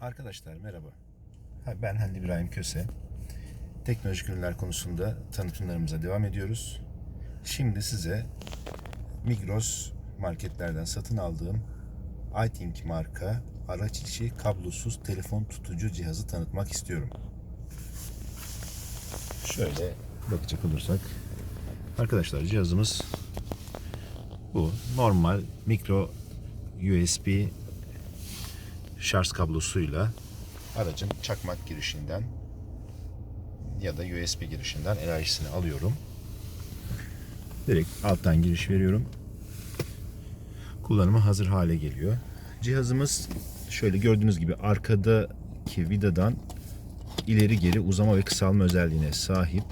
Arkadaşlar merhaba. Ha, Ben Halil İbrahim Köse. Teknolojik ürünler konusunda tanıtımlarımıza devam ediyoruz. Şimdi size Migros marketlerden satın aldığım iThink marka araç içi kablosuz telefon tutucu cihazı tanıtmak istiyorum. Şöyle bakacak olursak arkadaşlar cihazımız bu. Normal mikro USB şarj kablosuyla aracın çakmak girişinden ya da USB girişinden enerjisini alıyorum. Direkt alttan giriş veriyorum. Kullanıma hazır hale geliyor. Cihazımız şöyle gördüğünüz gibi arkadaki vidadan ileri geri uzama ve kısalma özelliğine sahip.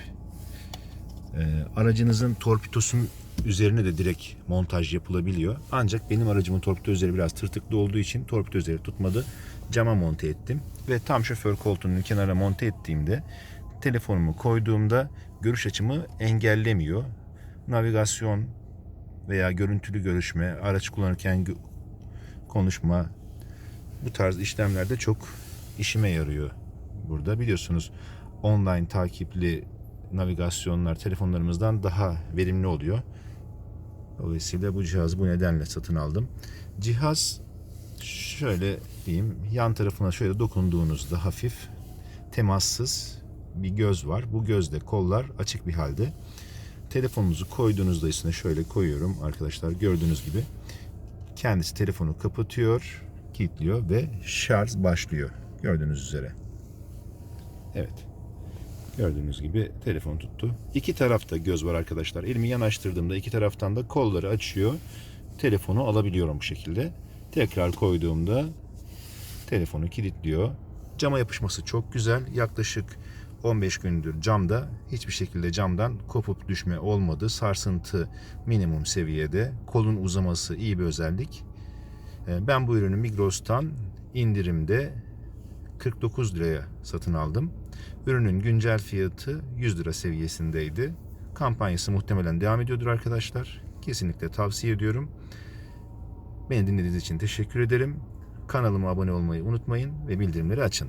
Ee, aracınızın torpidosunun üzerine de direkt montaj yapılabiliyor. Ancak benim aracımın torpido üzeri biraz tırtıklı olduğu için torpido üzeri tutmadı. Cama monte ettim ve tam şoför koltuğunun kenara monte ettiğimde telefonumu koyduğumda görüş açımı engellemiyor. Navigasyon veya görüntülü görüşme, araç kullanırken konuşma bu tarz işlemlerde çok işime yarıyor burada. Biliyorsunuz online takipli navigasyonlar telefonlarımızdan daha verimli oluyor. Dolayısıyla bu cihazı bu nedenle satın aldım. Cihaz şöyle diyeyim yan tarafına şöyle dokunduğunuzda hafif temassız bir göz var. Bu gözde kollar açık bir halde. Telefonunuzu koyduğunuzda üstüne şöyle koyuyorum arkadaşlar gördüğünüz gibi. Kendisi telefonu kapatıyor, kilitliyor ve şarj başlıyor. Gördüğünüz üzere. Evet. Gördüğünüz gibi telefon tuttu. İki tarafta göz var arkadaşlar. Elimi yanaştırdığımda iki taraftan da kolları açıyor. Telefonu alabiliyorum bu şekilde. Tekrar koyduğumda telefonu kilitliyor. Cama yapışması çok güzel. Yaklaşık 15 gündür camda hiçbir şekilde camdan kopup düşme olmadı. Sarsıntı minimum seviyede. Kolun uzaması iyi bir özellik. Ee, Ben bu ürünü Migros'tan indirimde 49 liraya satın aldım. Ürünün güncel fiyatı 100 lira seviyesindeydi. Kampanyası muhtemelen devam ediyordur arkadaşlar. Kesinlikle tavsiye ediyorum. Beni dinlediğiniz için teşekkür ederim. Kanalıma abone olmayı unutmayın ve bildirimleri açın.